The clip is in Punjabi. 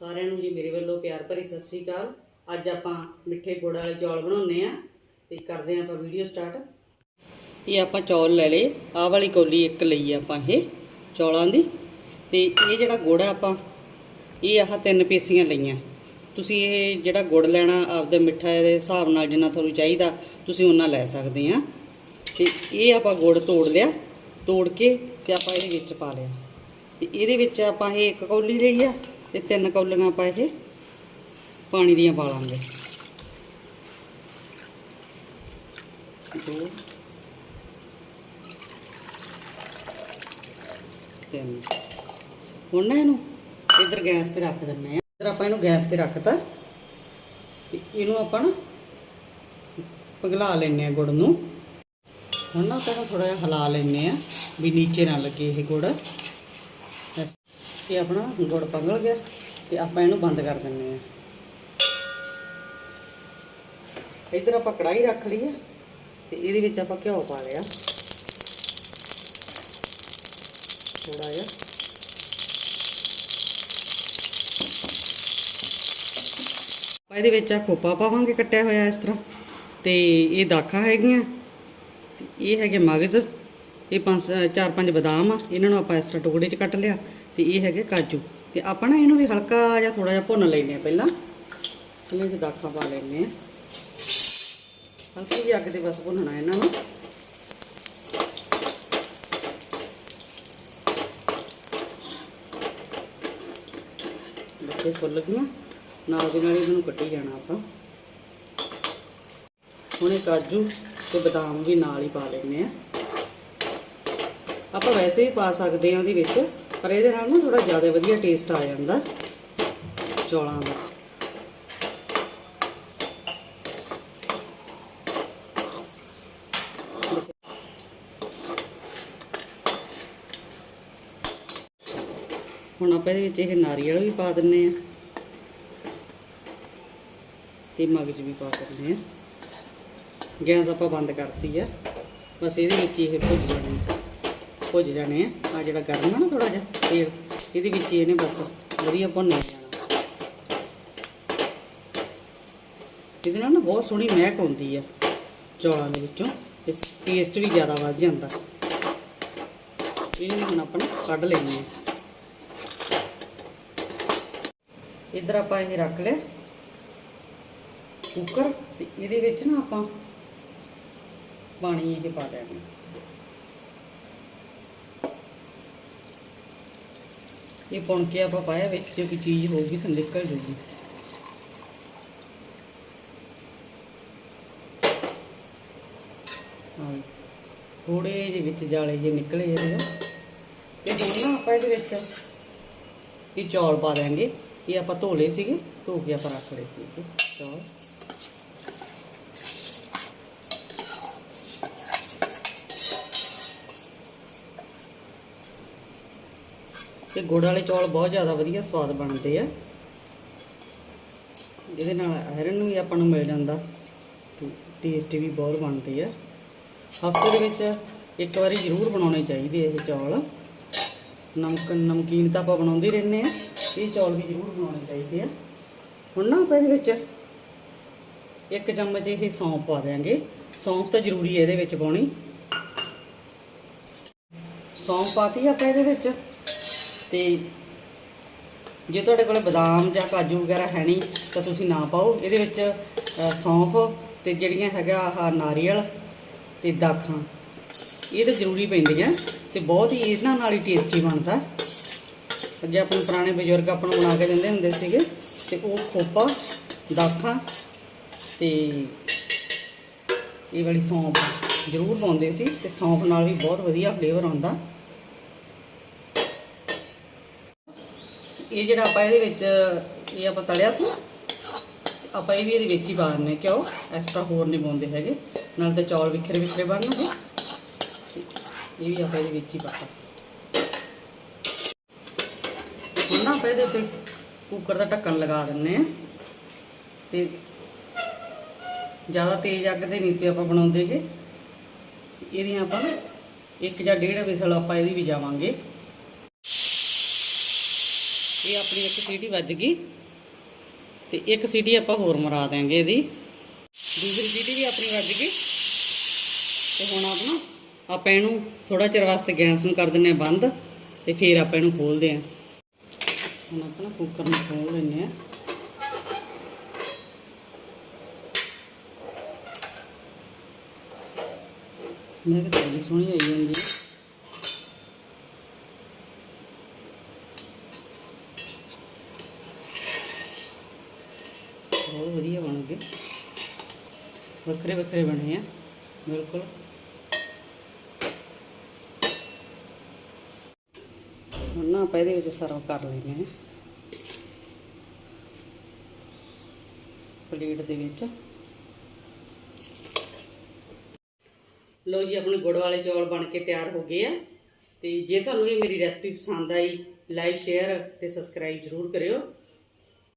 ਸਾਰਿਆਂ ਨੂੰ ਜੀ ਮੇਰੇ ਵੱਲੋਂ ਪਿਆਰ ਭਰੀ ਸਤਿ ਸ੍ਰੀ ਅਕਾਲ। ਅੱਜ ਆਪਾਂ ਮਿੱਠੇ ਗੁੜ ਵਾਲੇ ਚੌਲ ਬਣਾਉਣੇ ਆ ਤੇ ਕਰਦੇ ਆ ਆਪਾਂ ਵੀਡੀਓ ਸਟਾਰਟ। ਇਹ ਆਪਾਂ ਚੌਲ ਲੈ ਲਏ। ਆਹ ਵਾਲੀ ਕੌਲੀ ਇੱਕ ਲਈ ਆਪਾਂ ਇਹ ਚੌਲਾਂ ਦੀ। ਤੇ ਇਹ ਜਿਹੜਾ ਗੁੜ ਆ ਆਪਾਂ, ਇਹ ਆਹ ਤਿੰਨ ਪੀਸੀਆਂ ਲਈਆਂ। ਤੁਸੀਂ ਇਹ ਜਿਹੜਾ ਗੁੜ ਲੈਣਾ ਆਪਦੇ ਮਿੱਠਾ ਦੇ ਹਿਸਾਬ ਨਾਲ ਜਿੰਨਾ ਤੁਹਾਨੂੰ ਚਾਹੀਦਾ, ਤੁਸੀਂ ਉਹਨਾਂ ਲੈ ਸਕਦੇ ਆ ਤੇ ਇਹ ਆਪਾਂ ਗੁੜ ਤੋੜ ਲਿਆ। ਤੋੜ ਕੇ ਤੇ ਆਪਾਂ ਇਹਦੇ ਵਿੱਚ ਪਾ ਲਿਆ। ਤੇ ਇਹਦੇ ਵਿੱਚ ਆਪਾਂ ਇਹ ਇੱਕ ਕੌਲੀ ਲਈ ਆ। ਤੇ ਤਿੰਨ ਕੌਲੀਆਂ ਆਪਾਂ ਇਹ ਪਾਣੀ ਦੀਆਂ ਪਾ ਲਾਂਗੇ। ਦੋ, ਤਿੰਨ। ਹੁਣ ਨਾ ਇਹਨੂੰ ਇਧਰ ਗੈਸ ਤੇ ਰੱਖ ਦਿੰਨੇ ਆ ਇਧਰ ਆਪਾਂ ਇਹਨੂੰ ਗੈਸ ਤੇ ਰੱਖਤਾ। ਤੇ ਇਹਨੂੰ ਆਪਾਂ ਨਾ ਪਿਘਲਾ ਲੈਣੇ ਆ ਗੁੜ ਨੂੰ। ਹੁਣ ਨਾ ਆਪਾਂ ਥੋੜਾ ਜਿਹਾ ਹਿਲਾ ਲੈਣੇ ਆ ਵੀ ਨੀਚੇ ਨਾ ਲੱਗੇ ਇਹ ਗੁੜ। ਇਹ ਆਪਣਾ ਗੁੜ ਪਿਘਲ ਗਿਆ ਤੇ ਆਪਾਂ ਇਹਨੂੰ ਬੰਦ ਕਰ ਦਿੰਨੇ ਆ ਇਧਰ ਆਪਾਂ ਕੜਾਈ ਰੱਖ ਲਈ ਹੈ ਤੇ ਇਹਦੇ ਵਿੱਚ ਆਪਾਂ ਘਿਓ ਪਾ ਲਿਆ। ਥੋੜਾ ਜਿਹਾ। ਆਪਾਂ ਇਹਦੇ ਵਿੱਚ ਆ ਖੋਪਾ ਪਾਵਾਂਗੇ ਕੱਟਿਆ ਹੋਇਆ ਇਸ ਤਰ੍ਹਾਂ। ਤੇ ਇਹ ਦਾਖਾਂ ਹੈਗੀਆਂ। ਇਹ ਹੈਗੇ ਮਗਜ਼। ਇਹ ਪੰਜ, ਚਾਰ ਪੰਜ ਬਦਾਮ ਆ। ਇਹਨਾਂ ਨੂੰ ਆਪਾਂ ਇਸ ਤਰ੍ਹਾਂ ਟੁਕੜੇ 'ਚ ਕੱਟ ਲਿਆ। ਤੇ ਇਹ ਹੈਗੇ ਕਾਜੂ। ਤੇ ਆਪਾਂ ਨਾ ਇਹਨੂੰ ਵੀ ਹਲਕਾ ਜਿਹਾ ਥੋੜਾ ਜਿਹਾ ਭੁੰਨ ਲੈਨੇ ਆ ਪਹਿਲਾਂ। ਇਹਦੇ 'ਚ ਦਾਖਾਂ ਪਾ ਲੈਨੇ ਆ ਹਲਕੀ ਜਿਹੀ ਅੱਗ ਤੇ ਬਸ ਭੁੰਨਣਾ ਇਹਨਾਂ ਨੂੰ। ਬੱਸੇ ਫੁੱਲ ਗਈਆਂ ਨਾਲ ਦੀ ਨਾਲ ਇਹਨਾਂ ਨੂੰ ਕੱਟੀ ਜਾਣਾ ਆਪਾਂ। ਹੁਣ ਇਹ ਕਾਜੂ ਤੇ ਬਦਾਮ ਵੀ ਨਾਲ ਹੀ ਪਾ ਲੈਣੇ ਆ ਆਪਾਂ ਵੈਸੇ ਵੀ ਪਾ ਸਕਦੇ ਆ ਉਹਦੇ ਵਿੱਚ। ਪਰ ਇਹਦੇ ਨਾਲ ਨਾ ਥੋੜਾ ਜ਼ਿਆਦਾ ਵਧੀਆ ਟੇਸਟ ਆ ਜਾਂਦਾ ਚੌਲਾਂ ਦਾ। ਹੁਣ ਆਪਾਂ ਇਹਦੇ ਵਿੱਚ ਇਹ ਨਾਰੀਅਲ ਵੀ ਪਾ ਦਿੰਨੇ ਆ ਤੇ ਮਗਜ਼ ਵੀ ਪਾ ਦਿੰਨੇ ਆ ਗੈਸ ਆਪਾਂ ਬੰਦ ਕਰਤੀ ਆ। ਬਸ ਇਹਦੇ ਵਿੱਚ ਹੀ ਇਹ ਭੁੱਜ ਜਾਣੀ ਭੁੱਜ ਜਾਣੇ ਆ। ਆ ਜਿਹੜਾ ਗਰਮ ਆ ਨਾ ਥੋੜਾ ਜਿਹਾ ਤੇਲ, ਇਹਦੇ ਵਿੱਚ ਇਹਨੇ ਬਸ ਵਧੀਆ ਭੁੰਨਿਆ ਜਾਣਾ ਇਹਦੇ ਨਾਲ ਨਾ ਬਹੁਤ ਸੋਹਣੀ ਮਹਿਕ ਆਉਂਦੀ ਆ ਚੌਲਾਂ ਦੇ ਵਿੱਚੋਂ, ਤੇ ਟੇਸਟ ਵੀ ਜ਼ਿਆਦਾ ਵੱਧ ਜਾਂਦਾ। ਇਹਨੂੰ ਹੁਣ ਆਪਾਂ ਨਾ ਕੱਢ ਲੈਣੀ ਆ ਇਧਰ ਆਪਾਂ ਇਹ ਰੱਖ ਲਿਆ ਕੁੱਕਰ, ਤੇ ਇਹਦੇ ਵਿੱਚ ਨਾ ਆਪਾਂ ਪਾਣੀ ਇਹ ਪਾ ਦੇਣਾ। ਇਹ ਪੁਣ ਕੇ ਆਪਾਂ ਪਾਇਆ ਵਿੱਚ ਜੇ ਕੋਈ ਚੀਜ਼ ਹੋਊਗੀ ਤਾਂ ਨਿਕਲ ਜੂਗੀ ਹਾਂ ਥੋੜੇ ਜਿਹੇ ਵਿੱਚ ਜਾਲੇ ਜੇ ਨਿਕਲੇ ਇਹਦੇ ਤੇ ਹੁਣ ਨਾ ਆਪਾਂ ਇਹਦੇ ਵਿੱਚ ਇਹ ਚੌਲ ਪਾ ਦੇਾਂਗੇ ਇਹ ਆਪਾਂ ਧੋ ਲਏ ਸੀਗੇ ਧੋ ਕੇ ਆਪਾਂ ਰੱਖ ਲਏ ਸੀਗੇ ਚੌਲ ਤੇ ਗੁੜ ਵਾਲੇ ਚੌਲ ਬਹੁਤ ਜ਼ਿਆਦਾ ਵਧੀਆ ਸਵਾਦ ਬਣਦੇ ਆ। ਇਹਦੇ ਨਾਲ ਆਇਰਨ ਵੀ ਆਪਾਂ ਨੂੰ ਮਿਲ ਜਾਂਦਾ ਤੇ ਟੇਸਟੀ ਵੀ ਬਹੁਤ ਬਣਦੇ ਆ। ਹਫ਼ਤੇ ਦੇ ਵਿੱਚ ਇੱਕ ਵਾਰੀ ਜ਼ਰੂਰ ਬਣਾਉਣੇ ਚਾਹੀਦੇ ਇਹ ਚੌਲ। ਨਮਕ, ਨਮਕੀਨ ਤਾਂ ਆਪਾਂ ਬਣਾਉਂਦੇ ਰਹਿੰਦੇ ਆ, ਇਹ ਚੌਲ ਵੀ ਜ਼ਰੂਰ ਬਣਾਉਣੇ ਚਾਹੀਦੇ ਆ। ਹੁਣ ਨਾ ਆਪਾਂ ਇਹਦੇ ਵਿੱਚ ਇੱਕ ਚਮਚ ਇਹ ਸੌਂਫ ਪਾ ਦਿਆਂਗੇ। ਸੌਂਫ ਤਾਂ ਜ਼ਰੂਰੀ ਹੈ ਇਹਦੇ ਵਿੱਚ ਪਾਉਣੀ। ਸੌਂਫ ਪਾਤੀ ਆਪਾਂ ਇਹਦੇ ਵਿੱਚ। ਤੇ ਜੇ ਤੁਹਾਡੇ ਕੋਲ ਬਦਾਮ ਜਾਂ ਕਾਜੂ ਵਗੈਰਾ ਹੈ ਨਹੀਂ, ਤਾਂ ਤੁਸੀਂ ਨਾ ਪਾਓ। ਇਹਦੇ ਵਿੱਚ ਸੌਂਫ ਤੇ ਜਿਹੜੀਆਂ ਹੈਗਾ ਆਹ ਨਾਰੀਅਲ ਤੇ ਦਾਖਾਂ। ਇਹ ਤਾਂ ਜ਼ਰੂਰੀ ਪੈਂਦੀਆਂ ਤੇ ਬਹੁਤ ਹੀ ਇਹਨਾਂ ਨਾਲ ਹੀ ਟੇਸਟੀ ਬਣਦਾ। ਅੱਗੇ ਆਪਣੇ ਪੁਰਾਣੇ ਬਜ਼ੁਰਗ ਆਪਣਾ ਬਣਾ ਕੇ ਦਿੰਦੇ ਹੁੰਦੇ ਸੀਗੇ ਤੇ ਉਹ ਖੋਪਾ, ਦਾਖਾਂ ਤੇ ਇਹ ਵਾਲੀ ਸੌਂਫ ਜ਼ਰੂਰ ਪਾਉਂਦੇ ਸੀ ਤੇ ਸੌਂਫ ਨਾਲ ਵੀ ਬਹੁਤ ਵਧੀਆ ਫਲੇਵਰ ਆਉਂਦਾ। ਇਹ ਜਿਹੜਾ ਆਪਾਂ ਇਹਦੇ ਵਿੱਚ, ਇਹ ਆਪਾਂ ਤਲਿਆ ਸੀ ਆਪਾਂ ਇਹ ਵੀ ਇਹਦੇ ਵਿੱਚ ਹੀ ਪਾ ਦਿੰਨੇ ਕਿਉਂ? ਐਕਸਟਰਾ ਹੋਰ ਨਹੀਂ ਪਾਉਂਦੇ ਹੈਗੇ। ਨਾਲ ਤੇ ਚੌਲ ਵਿਖਰੇ ਵਿਖਰੇ ਬਣਨਗੇ ਇਹ ਵੀ ਆਪਾਂ ਇਹਦੇ ਵਿੱਚ ਹੀ ਪਾਤਾ। ਹੁਣ ਨਾ ਆਪਾਂ ਇਹਦੇ ਉੱਤੇ ਕੁੱਕਰ ਦਾ ਢੱਕਣ ਲਗਾ ਦਿੰਨੇ ਆ ਤੇ ਜ਼ਿਆਦਾ ਤੇਜ਼ ਅੱਗ ਦੇ ਨੀਚੇ ਆਪਾਂ ਬਣਾਉਂਦੇਗੇ ਇਹਦੀਆਂ ਆਪਾਂ ਇੱਕ ਜਾਂ ਡੇਢ ਵਿਸਲ ਆਪਾਂ ਇਹਦੀ ਵੀ ਜਾਵਾਂਗੇ। ਇਹ ਆਪਣੀ ਇੱਕ ਸੀਟੀ ਵੱਜ ਗਈ ਤੇ ਇੱਕ ਸੀਟੀ ਆਪਾਂ ਹੋਰ ਮਰਾ ਦਿਆਂਗੇ ਇਹਦੀ। ਦੂਸਰੀ ਸੀਟੀ ਵੀ ਆਪਣੀ ਵੱਜ ਗਈ। ਤੇ ਹੁਣ ਆਪਣਾ ਆਪਾਂ ਇਹਨੂੰ ਥੋੜਾ ਚਿਰ ਵਾਸਤੇ ਗੈਸ ਨੂੰ ਕਰ ਦਿੰਨੇ ਆ ਬੰਦ ਤੇ ਫਿਰ ਆਪਾਂ ਇਹਨੂੰ ਖੋਲਦੇ ਆ ਹੁਣ ਆਪਣਾ ਕੁੱਕਰ ਨੂੰ ਖੋਲ ਲੈਂਦੇ ਆ ਮੈਂ ਤਾਂ ਬੜੀ ਸੋਹਣੀ ਆਈ ਜਾਂਦੀ ਹੈ। ਬਹੁਤ ਵਧੀਆ ਬਣ ਗਏ। ਵੱਖਰੇ ਵੱਖਰੇ ਬਣੇ ਆ, ਬਿਲਕੁਲ। ਹੁਣ ਨਾ ਆਪਾਂ ਇਹਦੇ ਵਿੱਚ ਸਰਵ ਕਰ ਲੈਂਦੇ ਹਾਂ। ਪਲੇਟ ਦੇ ਵਿੱਚ। ਲੋ ਜੀ, ਆਪਣੇ ਗੁੜ ਵਾਲੇ ਚੌਲ ਬਣ ਕੇ ਤਿਆਰ ਹੋ ਗਏ ਆ। ਤੇ ਜੇ ਤੁਹਾਨੂੰ ਇਹ ਮੇਰੀ ਰੈਸਪੀ ਪਸੰਦ ਆਈ ਲਾਈਕ ਸ਼ੇਅਰ ਤੇ ਸਬਸਕ੍ਰਾਈਬ ਜ਼ਰੂਰ ਕਰਿਓ।